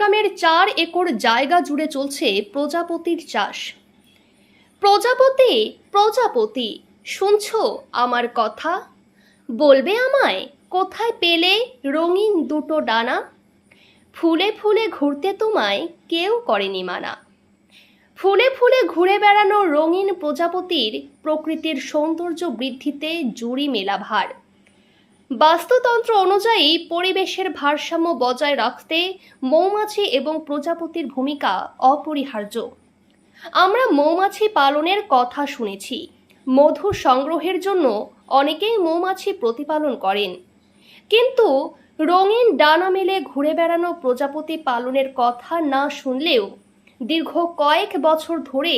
কুমারগ্রামের চার একর জায়গা জুড়ে চলছে প্রজাপতির চাষ। প্রজাপতি প্রজাপতি, শুনছো আমার কথা? বলবে আমায়, কোথায় পেলে রঙিন দুটো ডানা? ফুলে ফুলে ঘুরতে তোমায় কেউ করেনি মানা। ফুলে ফুলে ঘুরে বেড়ানো রঙিন প্রজাপতির প্রকৃতির সৌন্দর্য বৃদ্ধিতে জুড়ি মেলা ভার বাস্তুতন্ত্র অনুযায়ী পরিবেশের ভারসাম্য বজায় রাখতে মৌমাছি এবং প্রজাপতির ভূমিকা অপরিহার্য। আমরা মৌমাছি পালনের কথা শুনেছি। মধু সংগ্রহের জন্য অনেকেই মৌমাছি প্রতিপালন করেন। কিন্তু রঙিন ডানা মেলে ঘুরে বেড়ানো প্রজাপতি পালনের কথা না শুনলেও দীর্ঘ কয়েক বছর ধরে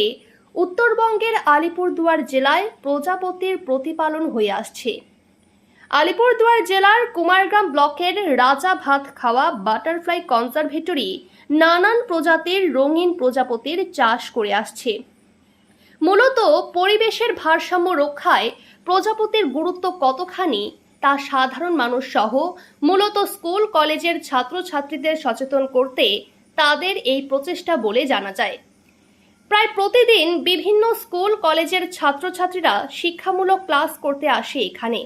উত্তরবঙ্গের আলিপুরদুয়ার জেলায় প্রজাপতির প্রতিপালন হয়ে আসছে। আলিপুরদুয়ার জেলার কুমারগ্রাম ব্লকের রাজা ভাত খাওয়া বাটারফ্লাই কনজারভেটরি নানান প্রজাতির রঙিন প্রজাপতির চাষ করে আসছে। মূলত পরিবেশের ভারসাম্য রক্ষায় প্রজাপতির গুরুত্ব কতখানি তা সাধারণ মানুষ সহ মূলত স্কুল, কলেজের ছাত্রছাত্রীদের সচেতন করতে তাদের এই প্রচেষ্টা বলে জানা যায়। প্রায় প্রতিদিন বিভিন্ন স্কুল, কলেজের ছাত্রছাত্রীরা শিক্ষামূলক ক্লাস করতে আসে এখানে।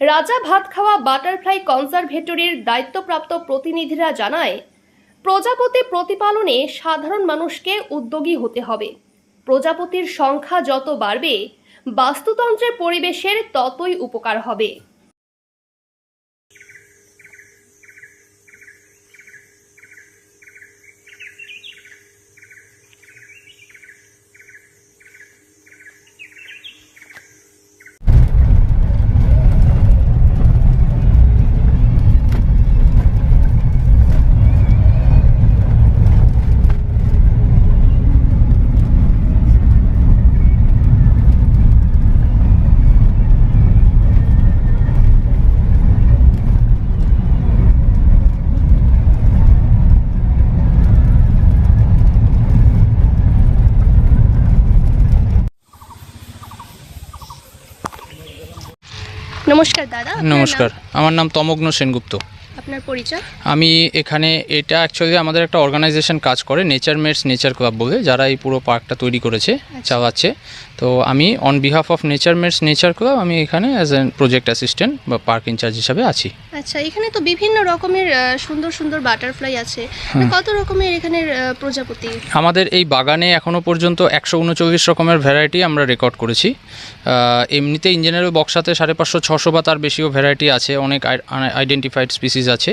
রাজা ভাত খাওয়া বাটারফ্লাই কনজারভেটরির দায়িত্বপ্রাপ্ত প্রতিনিধিরা জানায়, প্রজাপতি প্রতিপালনে সাধারণ মানুষকে উদ্যোগী হতে হবে। প্রজাপতির সংখ্যা যত বাড়বে, বাস্তুতন্ত্রের পরিবেশের ততই উপকার হবে। নমস্কার দাদা। নমস্কার। আমার নাম তমগ্ন সেনগুপ্ত। আপনার পরিচয়? আমি এখানে এটা অ্যাকচুয়ালি আমাদের একটা অর্গানাইজেশন কাজ করে নেচার মেটস নেচার ক্লাব বলে যারা এই পুরো পার্কটা তৈরি করেছে চালাচ্ছে। তো আমি on behalf of Nature Mates Nature Club আমি এখানে অ্যাজ এ প্রজেক্ট অ্যাসিস্ট্যান্ট বা পার্ক ইনচার্জ হিসাবে আছি। আচ্ছা এখানে তো বিভিন্ন রকমের সুন্দর সুন্দর বাটারফ্লাই আছে। কত রকমের এখানের প্রজাপতি? আমাদের এই বাগানে এখনও পর্যন্ত একশো উনচল্লিশ রকমের ভ্যারাইটি আমরা রেকর্ড করেছি। এমনিতে ইঞ্জিনিয়ারিং বক্সাতে সাড়ে পাঁচশো ছশো বা তার বেশিও ভ্যারাইটি আছে অনেক আইডেন্টিফাইড স্পিসিস আছে।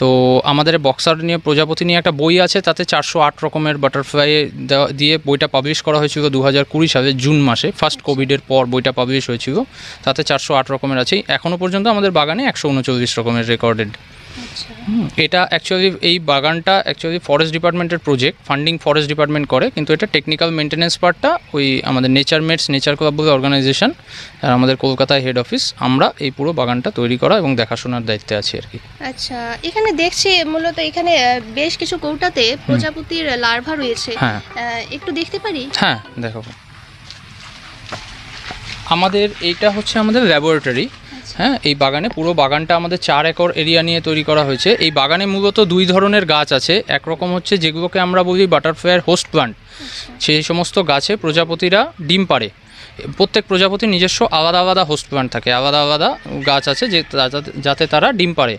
তো আমাদের বক্সার নিয়ে প্রজাপতি নিয়ে একটা বই আছে তাতে চারশো আট রকমের বাটারফ্লাই দিয়ে বইটা পাবলিশ করা হয়েছিল দু হাজার কুড়ি সালে জুন মাসে। ফার্স্ট কোভিডের পর বইটা পাবলিশ হয়েছিল তাতে চারশো আট রকমের আছে এখনও পর্যন্ত আমাদের বাগানে একশো উনচল্লিশ রকমের রেকর্ডেড আচ্ছা। এটা অ্যাকচুয়ালি এই বাগানটা অ্যাকচুয়ালি ফরেস্ট ডিপার্টমেন্টের প্রজেক্ট ফান্ডিং ফরেস্ট ডিপার্টমেন্ট করে কিন্তু এটা টেকনিক্যাল মেনটেন্যান্স পার্টটা ওই আমাদের নেচার মেটস নেচার ক্লাব বলে অর্গানাইজেশন আর আমাদের কলকাতায় হেড অফিস আমরা এই পুরো বাগানটা তৈরি করা এবং দেখাশোনার দায়িত্বে আছি আর কি। আচ্ছা এখানে দেখছি মূলত এখানে বেশ কিছু কৌটাতে প্রজাপতির লার্ভা রয়েছে। হ্যাঁ। একটু দেখতে পারি? হ্যাঁ দেখো আমাদের এইটা হচ্ছে আমাদের ল্যাবরেটরি হ্যাঁ এই বাগানে পুরো বাগানটা আমাদের চার একর এরিয়া নিয়ে তৈরি করা হয়েছে। এই বাগানে মূলত দুই ধরনের গাছ আছে। একরকম হচ্ছে যেগুলোকে আমরা বলি বাটারফ্লাইয়ের হোস্ট প্লান্ট সেই সমস্ত গাছে প্রজাপতিরা ডিম পারে প্রত্যেক প্রজাপতির নিজস্ব আলাদা আলাদা হোস্ট প্লান্ট থাকে। আলাদা আলাদা গাছ আছে যে যাতে- যাতে তারা ডিম পাড়ে।